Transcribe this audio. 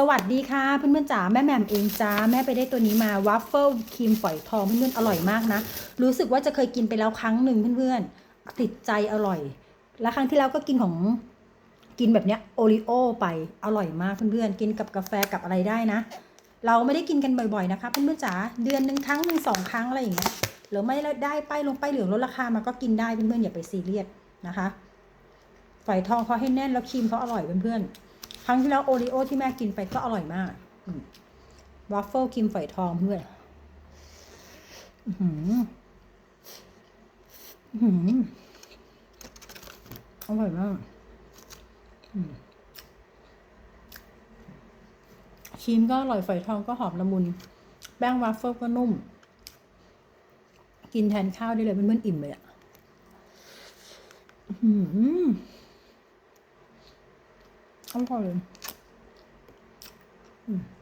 สวัสดีค่ะเพื่อนๆจ๋าแม่แหม่มเองจ้าแม่ไปได้ตัวนี้มาวัฟเฟิลครีมฝอยทองเพื่อนๆอร่อยมากนะ รู้สึกว่าจะเคยกินไปแล้วครั้งหนึ่งเพื่อนๆติดใจอร่อย แล้วครั้งที่แล้วก็กินของกินแบบเนี้ยโอริโอไปอร่อยมากเพื่อนๆกินกับกาแฟกับอะไรได้นะ เราไม่ได้กินกันบ่อยๆนะคะเพื่อนๆจ๋าเดือนหนึ่งครั้งหนึ่งสองครั้งอะไรอย่างเงี้ยหรือไม่ได้ป้ายลงป้ายเหลืองลดราคามาก็กินได้เพื่อนๆอย่าไปซีเรียสนะคะ ฝอยทองเขาให้แน่นแล้วครีมเขาอร่อยเพื่อนๆ รั้งที่แล้วโอริโอที่แม่กินไปก็อร่อยมากวาฟเฟิลครีมฝอยทองเพื่อนอื้อหืออื้อหือร่อยมากครีมก็อร่อยฝอยทองก็หอมละมุน แป้งวาฟเฟิลก็นุ่ม กินแทนข้าวได้เลยเพื่อนๆอิ่มเลยอะ อื้อหื